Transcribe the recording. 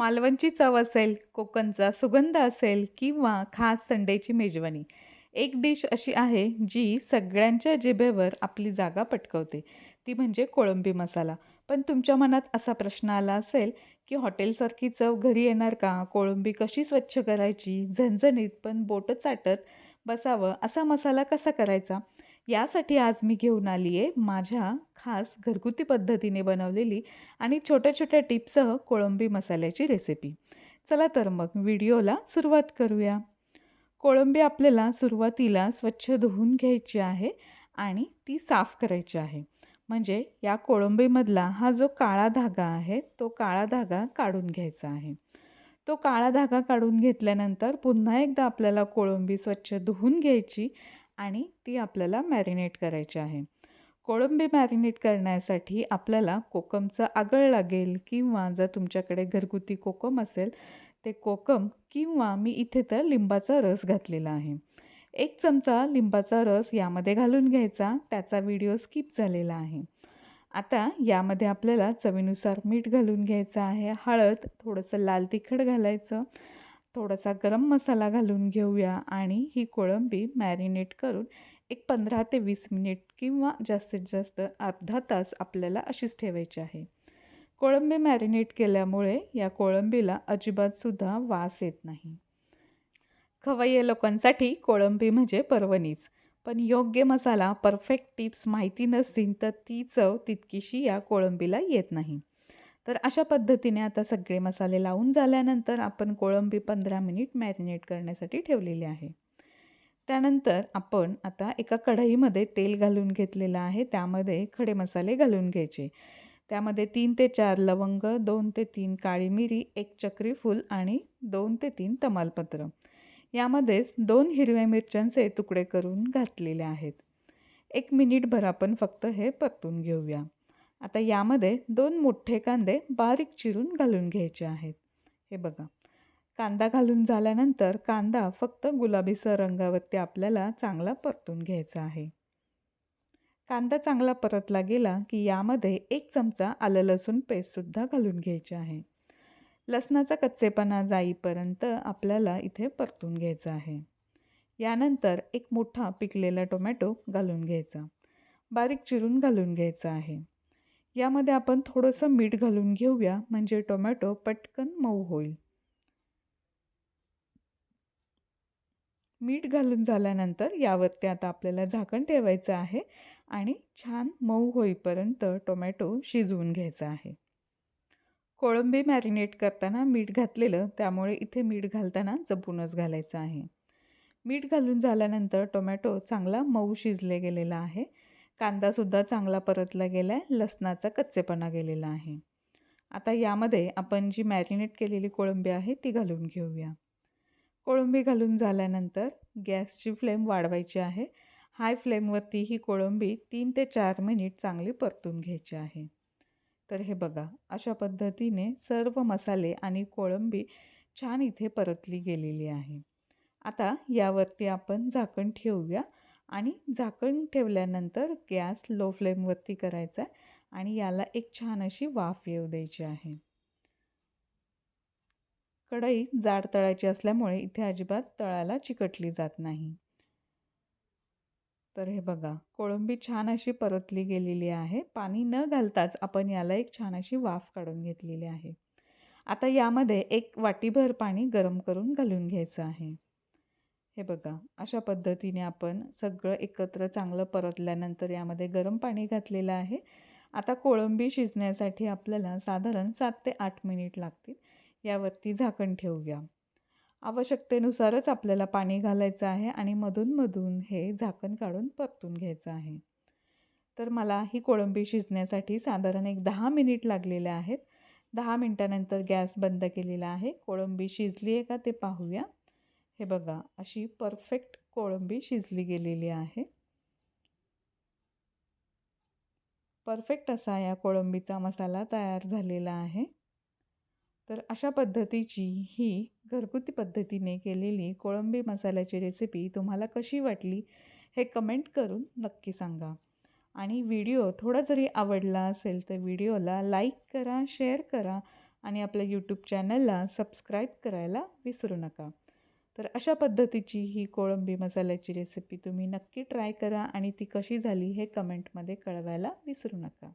मालवणची चव असेल कोकणचा सुगंध असेल किंवा खास संडेची मेजवानी. एक डिश अशी आहे जी सगळ्यांच्या जिभेवर आपली जागा पटकवते. ती म्हणजे कोळंबी मसाला. पण तुमच्या मनात असा प्रश्न आला असेल की हॉटेलसारखी चव घरी येणार का? कोळंबी कशी स्वच्छ करायची? झणझणीत पण बोटं चाटत बसावं असा मसाला कसा करायचा? यासाठी आज मी घेऊन आली आहे माझ्या खास घरगुती पद्धतीने बनवलेली आणि छोट्या छोट्या टिप्ससह कोळंबी मसाल्याची रेसिपी चला तर मग व्हिडिओला सुरुवात करूया. कोळंबी आपल्याला सुरुवातीला स्वच्छ धुवून घ्यायची आहे आणि ती साफ करायची आहे. म्हणजे या कोळंबीमधला हा जो काळा धागा आहे तो काळा धागा काढून घ्यायचा आहे. तो काळा धागा काढून घेतल्यानंतर पुन्हा एकदा आपल्याला कोळंबी स्वच्छ धुवून घ्यायची आणि ती आपल्याला मॅरिनेट करायची आहे. कोळंबी मॅरिनेट करण्यासाठी आपल्याला कोकमचं आगळ लागेल किंवा जर तुमच्याकडे घरगुती कोकम असेल ते कोकम किंवा मी इथे तर लिंबाचा रस घातलेला आहे. एक चमचा लिंबाचा रस यामध्ये घालून घ्यायचा त्याचा व्हिडिओ स्किप झालेला आहे. आता यामध्ये आपल्याला चवीनुसार मीठ घालून घ्यायचं आहे हळद थोडंसं लाल तिखट घालायचं थोडासा गरम मसाला घालून घेऊया आणि ही कोळंबी मॅरिनेट करून एक पंधरा ते वीस मिनिट किंवा जास्तीत जास्त अर्धा तास आपल्याला अशीच ठेवायची आहे. कोळंबी मॅरिनेट केल्यामुळे या कोळंबीला अजिबातसुद्धा वास येत नाही. खवय्ये लोकांसाठी कोळंबी म्हणजे पर्वणीच. पण योग्य मसाला परफेक्ट टिप्स माहिती नसतील तर ती चव तितकीशी या कोळंबीला येत नाही. तर अशा पद्धतीने आता सगळे मसाले लावून झाल्यानंतर आपण कोळंबी पंधरा मिनिट मॅरिनेट करण्यासाठी ठेवलेली आहे. त्यानंतर आपण आता एका कढईमध्ये तेल घालून घेतलेलं आहे. त्यामध्ये खडे मसाले घालून घ्यायचे. त्यामध्ये तीन ते चार लवंग दोन ते तीन काळी मिरी एक चक्री फूल आणि दोन ते तीन तमालपत्र. यामध्येच दोन हिरव्या मिरच्यांचे तुकडे करून घातलेले आहेत. एक मिनिटभर आपण फक्त हे परतून घेऊया. आता यामध्ये दोन मोठे कांदे बारीक चिरून घालून घ्यायचे आहेत. हे बघा. कांदा घालून झाल्यानंतर कांदा फक्त गुलाबीसर रंगावरती आपल्याला चांगला परतून घ्यायचा आहे. कांदा चांगला परतला गेला की यामध्ये एक चमचा आलं लसूण पेस्टसुद्धा घालून घ्यायचे आहे. लसणाचा कच्चेपणा जाईपर्यंत आपल्याला इथे परतून घ्यायचा आहे. यानंतर एक मोठा पिकलेला टोमॅटो घालून घ्यायचा. बारीक चिरून घालून घ्यायचा आहे. यामध्ये आपण थोडंसं मीठ घालून घेऊया. म्हणजे टोमॅटो पटकन मऊ होईल. मीठ घालून झाल्यानंतर यावरती आता आपल्याला झाकण ठेवायचं आहे आणि छान मऊ होईपर्यंत टोमॅटो शिजवून घ्यायचा आहे. कोळंबी मॅरिनेट करताना मीठ घातलेलं त्यामुळे इथे मीठ घालताना जपूनच घालायचं आहे. मीठ घालून झाल्यानंतर टोमॅटो चांगला मऊ शिजले गेलेला आहे. कांदासुद्धा चांगला परतला गेला आहे लसणाचा कच्चेपणा गेलेला आहे. आता यामध्ये आपण जी मॅरिनेट केलेली कोळंबी आहे ती घालून घेऊया. कोळंबी घालून झाल्यानंतर गॅसची फ्लेम वाढवायची आहे. हाय फ्लेमवरती ही कोळंबी तीन ते चार मिनिट चांगली परतून घ्यायची आहे. तर हे बघा अशा पद्धतीने सर्व मसाले आणि कोळंबी छान इथे परतली गेलेली आहे. आता यावरती आपण झाकण ठेवूया. आणि झाकण ठेवल्यानंतर गॅस लो फ्लेमवरती करायचा आणि याला एक छान अशी वाफ येऊ द्यायची आहे. कढई जाड तळायची असल्यामुळे इथे अजिबात तळाला चिकटली जात नाही. तर हे बघा कोळंबी छान अशी परतली गेलेली आहे. पाणी न घालताच आपण याला एक छान अशी वाफ काढून घेतलेली आहे. आता यामध्ये एक वाटीभर पाणी गरम करून घालून घ्यायचं आहे. हे बघा अशा पद्धतीने आपण सगळं एकत्र चांगलं परतल्यानंतर यामध्ये गरम पाणी घातलेलं आहे. आता कोळंबी शिजण्यासाठी आपल्याला साधारण सात ते आठ मिनिट लागतील. यावरती झाकण ठेवूया. आवश्यकतेनुसारच आपल्याला पाणी घालायचं आहे आणि मधूनमधून हे झाकण काढून परतून घ्यायचं आहे. तर मला ही कोळंबी शिजण्यासाठी साधारण एक दहा मिनिट लागलेले आहेत. दहा मिनटानंतर गॅस बंद केलेला आहे. कोळंबी शिजली आहे का ते पाहूया. हे बघा अशी परफेक्ट कोळंबी शिजली गेलेली आहे. परफेक्ट असा या कोळंबीचा मसाला तयार झालेला आहे. तर अशा पद्धतीची ही घरगुती पद्धतीने केलेली कोळंबी मसाल्याची रेसिपी तुम्हाला कशी वाटली हे कमेंट करून नक्की सांगा. आणि व्हिडिओ थोडा जरी आवडला असेल तर व्हिडिओला लाईक करा शेअर करा आणि आपल्या यूट्यूब चॅनलला सबस्क्राईब करायला विसरू नका. तर अशा पद्धतीची ही कोळंबी मसाल्याची रेसिपी तुम्ही नक्की ट्राय करा आणि ती कशी झाली हे कमेंटमध्ये कळवायला विसरू नका.